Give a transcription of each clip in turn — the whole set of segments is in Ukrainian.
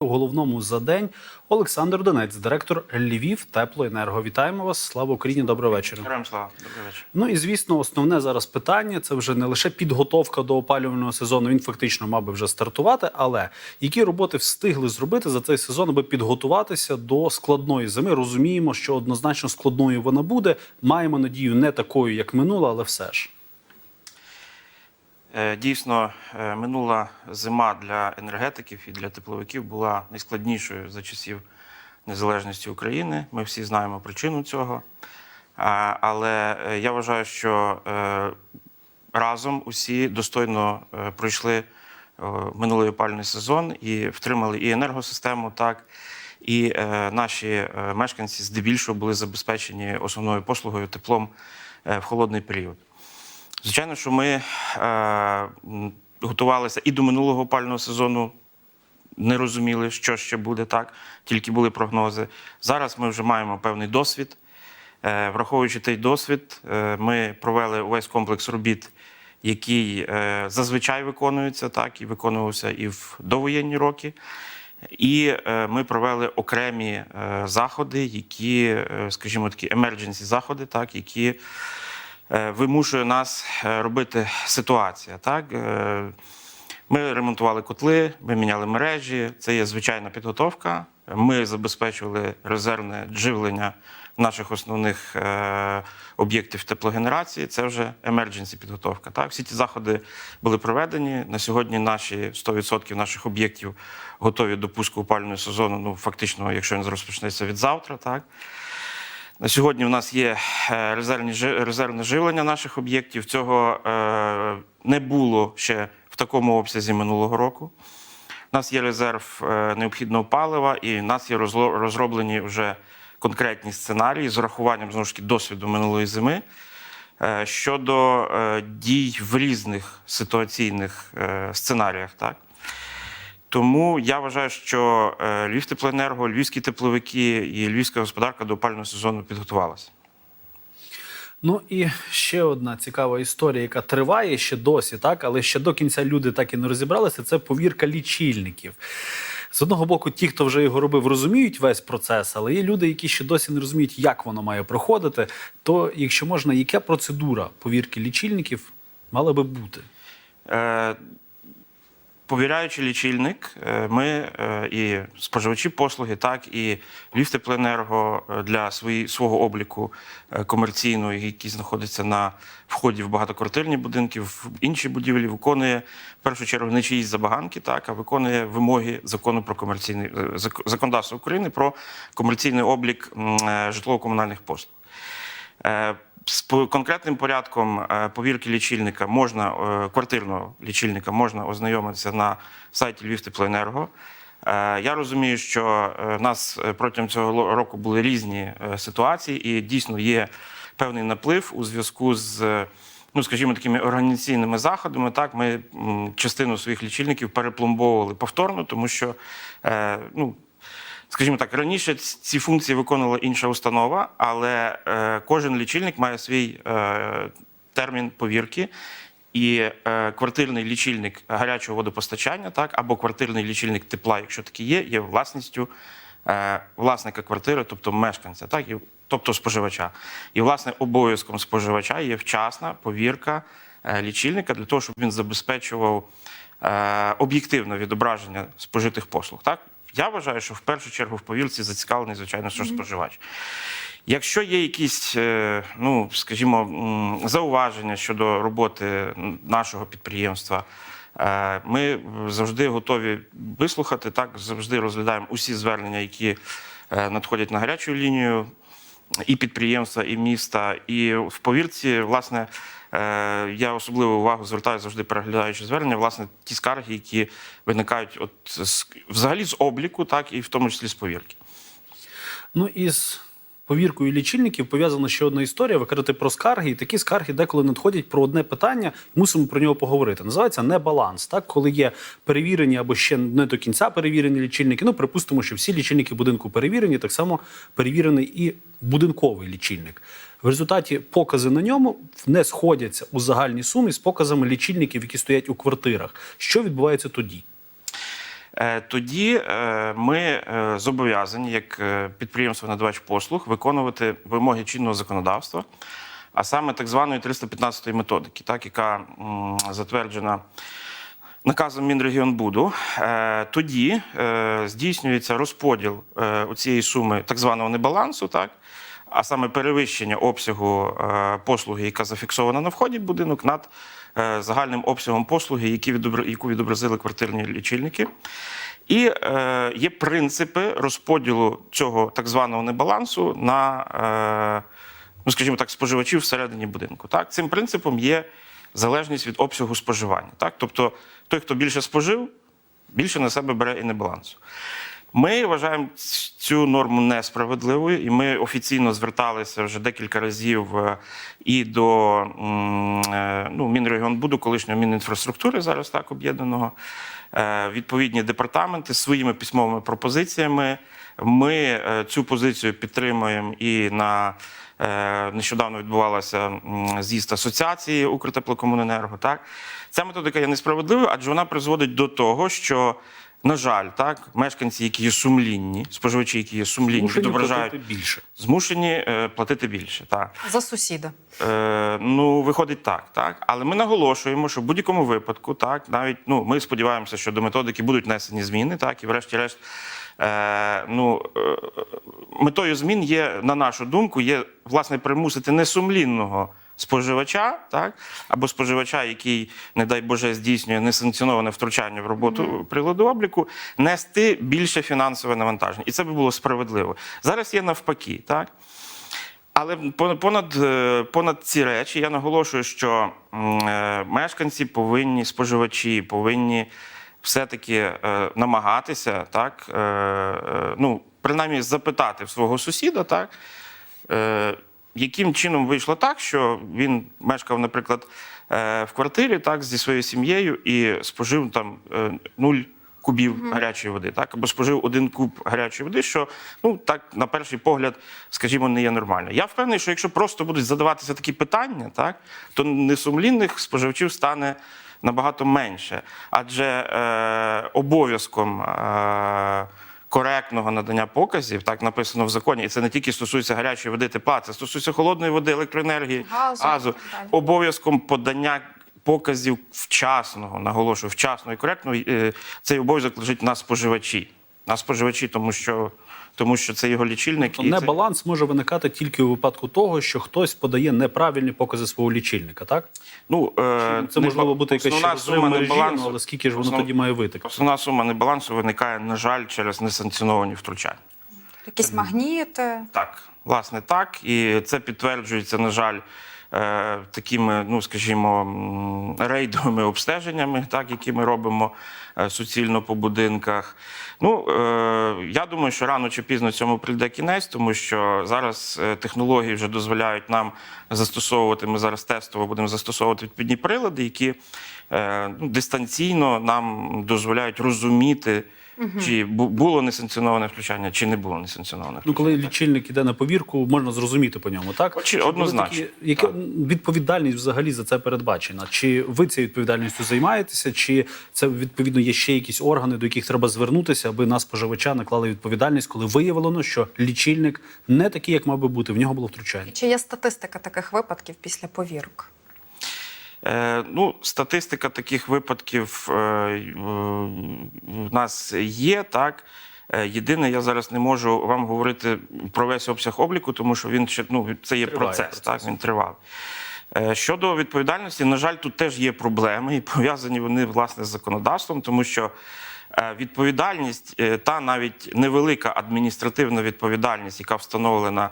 У головному за день Олександр Донець, директор Львів Теплоенерго. Вітаємо вас. Слава Україні! Доброго вечора. Героям слава, добрий вечір. Ну і звісно, основне зараз питання це вже не лише підготовка до опалювального сезону. Він фактично мав би вже стартувати. Але які роботи встигли зробити за цей сезон, аби підготуватися до складної зими? Розуміємо, що однозначно складною вона буде. Маємо надію, не такою, як минула, але все ж. Е, Дійсно, е, минула зима для енергетиків і для тепловиків була найскладнішою за часів незалежності України. Ми всі знаємо причину цього. Але е, я вважаю, що разом усі достойно пройшли минулий опальний сезон і втримали і енергосистему, так і наші мешканці здебільшого були забезпечені основною послугою теплом в холодний період. Звичайно, що ми е, готувалися і до минулого опального сезону, не розуміли, що ще буде так, тільки були прогнози. Зараз ми вже маємо певний досвід. Е, враховуючи той досвід, е, ми провели увесь комплекс робіт, який е, зазвичай виконується, так, і виконувався і в довоєнні роки. І ми провели окремі заходи, які, скажімо такі, emergency заходи, так, які вимушує нас е, робити ситуація. Так? Е, Ми ремонтували котли, ми міняли мережі. Це є звичайна підготовка. Ми забезпечували резервне живлення наших основних е, об'єктів теплогенерації. Це вже emergency підготовка. Так? Всі ці заходи були проведені. На сьогодні наші 100% наших об'єктів готові до пуску опалювального сезону. Ну, фактично, якщо він розпочнеться від завтра. Так? На сьогодні в нас є е, резервне живлення наших об'єктів. Цього е, не було ще в такому обсязі минулого року. У нас є резерв е, необхідного палива, і в нас є розроблені вже конкретні сценарії з урахуванням знову ж таки досвіду минулої зими щодо дій в різних ситуаційних сценаріях. Так? Тому я вважаю, що е, Львівтеплоенерго, львівські тепловики і львівська господарка до опального сезону підготувалася. Ну і ще одна цікава історія, яка триває ще досі, так але ще до кінця люди так і не розібралися. Це повірка лічильників. З одного боку, ті, хто вже його робив, розуміють весь процес, але є люди, які ще досі не розуміють, як воно має проходити. То, якщо можна, яка процедура повірки лічильників мала би бути? Е, Повіряючи лічильник, е, ми е, і споживачі послуги, так і Львівтеплоенерго е, для свої, свого обліку комерційного, який знаходиться на вході в багатоквартирні будинки, в інші будівлі, виконує в першу чергу не чиїсь забаганки, так а виконує вимоги закону про комерційний зак- законодавства України про комерційний облік житлово-комунальних послуг. З конкретним порядком е, повірки лічильника можна е, квартирного лічильника можна ознайомитися на сайті Львівтеплоенерго. Е, Я розумію, що в нас протягом цього року були різні ситуації, і дійсно є певний наплив у зв'язку з. Ну, скажімо, такими організаційними заходами, так ми частину своїх лічильників перепломбовували повторно, тому що ну, Скажімо так, раніше ці функції виконувала інша установа, але е, кожен лічильник має свій е, термін повірки. І е, квартирний лічильник гарячого водопостачання, так, або квартирний лічильник тепла, якщо такий є, є власністю е, власника квартири, тобто мешканця, так, і, тобто споживача. І, власне, обов'язком споживача є вчасна повірка е, лічильника для того, щоб він забезпечував е, об'єктивне відображення спожитих послуг. Так? Я вважаю, що в першу чергу в повірці зацікавлений, звичайно, що споживач. Якщо є якісь, е, ну скажімо, зауваження щодо роботи нашого підприємства, е, ми завжди готові вислухати. Так завжди розглядаємо усі звернення, які е, надходять на гарячу лінію і підприємства, і міста. І в повірці, власне, е, я особливу увагу звертаю завжди переглядаючи звернення, власне, ті скарги, які виникають от взагалі з обліку, так і в тому числі з повірки. Ну і з повіркою лічильників пов'язана ще одна історія. Ви кажете про скарги, і такі скарги деколи надходять про одне питання. Мусимо про нього поговорити. Називається небаланс. Так, коли є перевірені або ще не до кінця перевірені лічильники. Ну, припустимо, що всі лічильники будинку перевірені, так само перевірений і будинковий лічильник. В результаті покази на ньому не сходяться у загальній сумі з показами лічильників, які стоять у квартирах. Що відбувається тоді? Е, тоді е, ми е, зобов'язані, як підприємство надавач послуг, виконувати вимоги чинного законодавства, а саме так званої 315 методики, так, яка затверджена наказом Мінрегіонбуду. Тоді здійснюється розподіл цієї суми так званого небалансу, так, а саме перевищення обсягу послуги, яка зафіксована на вході в будинок, над загальним обсягом послуги, які яку відобразили квартирні лічильники. І е, є принципи розподілу цього так званого небалансу на, е, ну, скажімо так, споживачів всередині будинку. Так? Цим принципом є залежність від обсягу споживання. Так? Тобто той, хто більше спожив, більше на себе бере і небалансу. Ми вважаємо цю норму несправедливою, і ми офіційно зверталися вже декілька разів е, і до е, ну, Мінрегіонбуду, колишнього Мінінфраструктури, зараз так об'єднаного, е, відповідні департаменти своїми письмовими пропозиціями. Ми цю позицію підтримуємо і на нещодавно відбувалася з'їзд асоціації Укртеплокомуненерго. Так ця методика є несправедливою, адже вона призводить до того, що на жаль, так мешканці, які є сумлінні, споживачі, які є сумлінні, Мушені відображають платити більше. змушені е, платити більше. Так. За сусіда. Е, ну, виходить так, так. Але ми наголошуємо, що в будь-якому випадку, так, навіть ну, ми сподіваємося, що до методики будуть внесені зміни, так, і врешті-решт, е, ну, е, метою змін є, на нашу думку, є власне примусити несумлінного споживача, так, або споживача, який, не дай Боже, здійснює несанкціоноване втручання в роботу приладу обліку, нести більше фінансове навантаження. І це би було справедливо. Зараз є навпаки, так. Але понад, е, понад ці речі я наголошую, що е, мешканці повинні, споживачі повинні все-таки е, намагатися, так, ну, принаймні запитати в свого сусіда, так, е, яким чином вийшло так, що він мешкав, наприклад, е, в квартирі так, зі своєю сім'єю і спожив там е, нуль кубів гарячої води, так, або спожив один куб гарячої води, що ну так на перший погляд, скажімо, не є нормально. Я впевнений, що якщо просто будуть задаватися такі питання, так, то несумлінних споживачів стане набагато менше, адже е, обов'язком. Е, Коректного надання показів, так написано в законі, і це не тільки стосується гарячої води, тепла, це стосується холодної води, електроенергії, Газу, газу. Обов'язком подання показів вчасного, наголошую, вчасного і коректного. е, Цей обов'язок лежить на споживачі. На споживачі, тому що, тому що це його лічильник. і це- Небаланс може виникати тільки у випадку того, що хтось подає неправильні покази свого лічильника, так? Ну, е, Це можливо бути якась основна сума небалансу- ну, але скільки ж воно основ- тоді має витекти? Основна сума небалансу виникає, на жаль, через несанкціоновані втручання. Якісь магніти. Так, власне, так. І це підтверджується, на жаль, такими, ну скажімо, рейдовими обстеженнями, так, які ми робимо е, суцільно по будинках. Ну, е, я думаю, що рано чи пізно цьому прийде кінець, тому що зараз е, технології вже дозволяють нам застосовувати. Ми зараз тестово будемо застосовувати відповідні прилади, які е, ну, дистанційно нам дозволяють розуміти. Чи бу- було несанкціоноване втручання, чи не було несанкціоноване Ну, коли лічильник іде на повірку, можна зрозуміти по ньому, так? Очі- Чи однозначно, такі- Яка так. відповідальність взагалі за це передбачена? Чи ви цією відповідальністю займаєтеся, чи це відповідно є ще якісь органи, до яких треба звернутися, аби на споживача наклали відповідальність, коли виявлено, що лічильник не такий, як мав би бути, в нього було втручання? Чи є статистика таких випадків після повірок? Е, ну, статистика таких випадків е, в нас є, так. Е, Єдине, я зараз не можу вам говорити про весь обсяг обліку, тому що він ще ну, це є Триває процес, процес. так, він тривав. Щодо відповідальності, на жаль, тут теж є проблеми, і пов'язані вони власне з законодавством, тому що відповідальність та навіть невелика адміністративна відповідальність, яка встановлена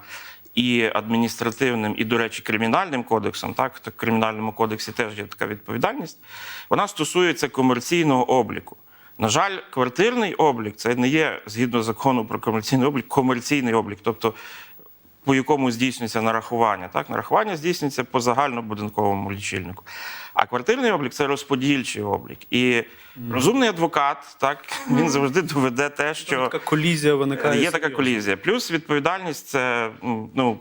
і адміністративним, і, до речі, кримінальним кодексом, так в кримінальному кодексі теж є така відповідальність. Вона стосується комерційного обліку. На жаль, квартирний облік це не є згідно закону про комерційний облік, комерційний облік, тобто по якому здійснюється нарахування. Так, нарахування здійснюється по загальнобудинковому лічильнику. А квартирний облік це розподільчий облік. І розумний адвокат, так він завжди доведе те, що Така колізія виникає. є така колізія. Плюс відповідальність це ну,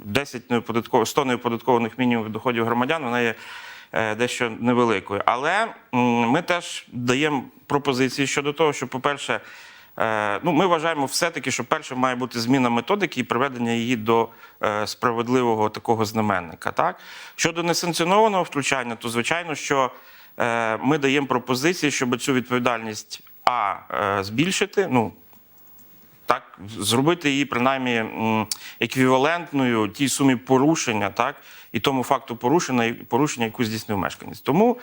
10 неоподаткових, 100 неоподаткованих мінімумів доходів громадян. Вона є е, дещо невеликою. Але ми теж даємо пропозиції щодо того, що, по-перше, ну, ми вважаємо все-таки, що перше має бути зміна методики і приведення її до е, справедливого такого знаменника. Так? Щодо несанкціонованого втручання, то звичайно, що е, ми даємо пропозиції, щоб цю відповідальність а е, збільшити. Ну, так, зробити її принаймні еквівалентною тій сумі порушення, так, і тому факту порушення, порушення яку здійснив мешканець. Тому, е,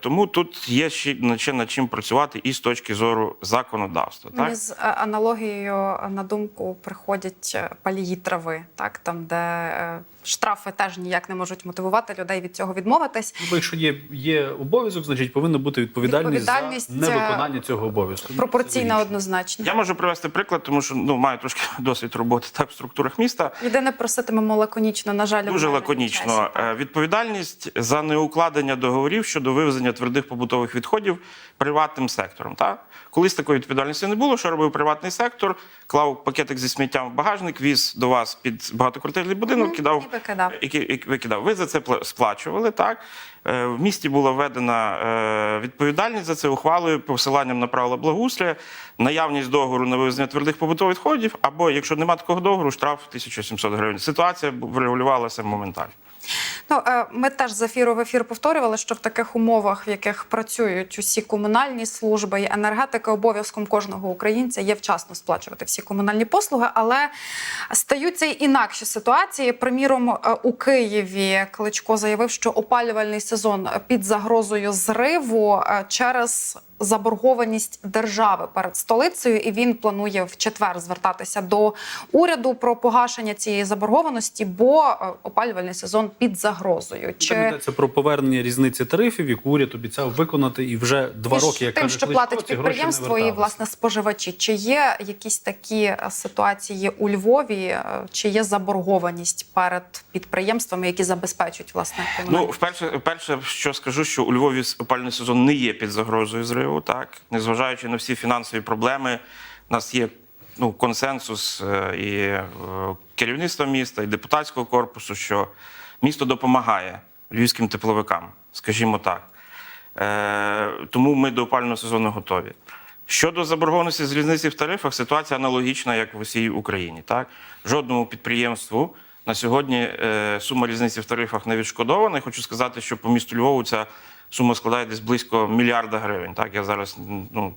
тому тут є ще, над чим- над чим працювати і з точки зору законодавства. Мені Так? з е, аналогією на думку приходять е, палії трави, так там, де е, штрафи теж ніяк не можуть мотивувати людей від цього відмовитись. Ну, бо якщо є, є обов'язок, значить повинна бути відповідальність, Відповідальність, за невиконання цього обов'язку. Пропорційна Ну, однозначно. Я можу привести приклад, тому що ну, маю трошки досвід роботи так, в структурах міста. Єдине проситимемо лаконічно, на жаль, Дуже лаконічно. Е, Відповідальність за неукладення договорів щодо вивезення твердих побутових відходів приватним сектором. Так? Колись такої відповідальності не було. Що робив приватний сектор? Клав пакетик зі сміттям в багажник, віз до вас під багатоквартирний будинок, Мгм, кидав викидав. і викидав. Ви за це пла- сплачували. Так Е, в місті була введена е, відповідальність за це ухвалою, посиланням на правила благоустрою, наявність договору на вивезення твердих побутових відходів, або якщо немає такого договору, штраф 1700 гривень. Ситуація врегулювалася моментально. Ну, е, ми теж з ефіру в ефір повторювали, що в таких умовах, в яких працюють усі комунальні служби і енергетика, обов'язком кожного українця є вчасно сплачувати всі комунальні послуги, але стаються й інакші ситуації. Приміром, е, у Києві Кличко заявив, що опалювальний сезон під загрозою зриву е, через заборгованість держави перед столицею, і він планує в четвер звертатися до уряду про погашення цієї заборгованості, бо е, опалювальний сезон під загрозою. Там Чи йдеться про повернення різниці тарифів, яку уряд обіцяв виконати, і вже два між роки, як тим, каже що платить підприємство і власне споживачі? Чи є якісь такі е, ситуації у Львові, е, чи є заборгованість перед підприємствами, які забезпечують власне Ну, вперше, вперше, що скажу, що у Львові опальний сезон не є під загрозою зриву, так незважаючи на всі фінансові проблеми, у нас є ну, консенсус е, і е, керівництва міста, і депутатського корпусу, що місто допомагає львівським тепловикам, скажімо так. Е, тому ми до опального сезону готові. Щодо заборгованості з різниці в тарифах, ситуація аналогічна, як в усій Україні. Так? Жодному підприємству на сьогодні е, сума різниці в тарифах не відшкодована. І хочу сказати, що по місту Львову ця сума складає десь близько мільярда гривень. Так? Я зараз ну,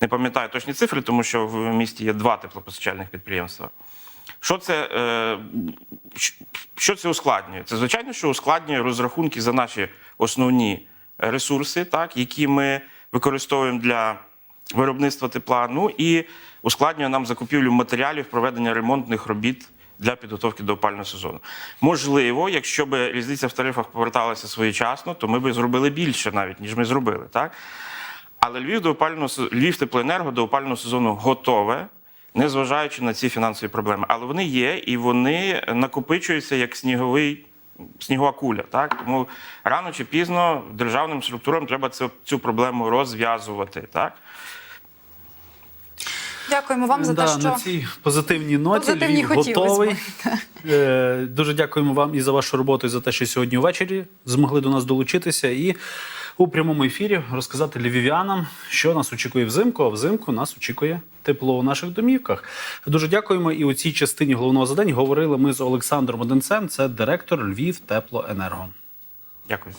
не пам'ятаю точні цифри, тому що в місті є два теплопостачальних підприємства. Що це, е, що це ускладнює? Це звичайно, що ускладнює розрахунки за наші основні ресурси, так, які ми використовуємо для виробництва тепла. Ну і ускладнює нам закупівлю матеріалів проведення ремонтних робіт для підготовки до опального сезону. Можливо, якщо б різниця в тарифах поверталася своєчасно, то ми б зробили більше навіть, ніж ми зробили. Так? Але Львів до опального Львів теплоенерго до опального сезону готове, незважаючи на ці фінансові проблеми. Але вони є і вони накопичуються як сніговий. Снігова куля, так тому рано чи пізно державним структурам треба цю, цю проблему розв'язувати. Так Дякуємо вам за да, те, що на цій позитивній ноті Позитивні Львів готовий. Е, Дуже дякуємо вам і за вашу роботу, і за те, що сьогодні ввечері змогли до нас долучитися і у прямому ефірі розказати львів'янам, що нас очікує взимку. А взимку нас очікує тепло у наших домівках. Дуже дякуємо. І у цій частині головного задання говорили ми з Олександром Одинцем. Це директор Львів Теплоенерго. дякую.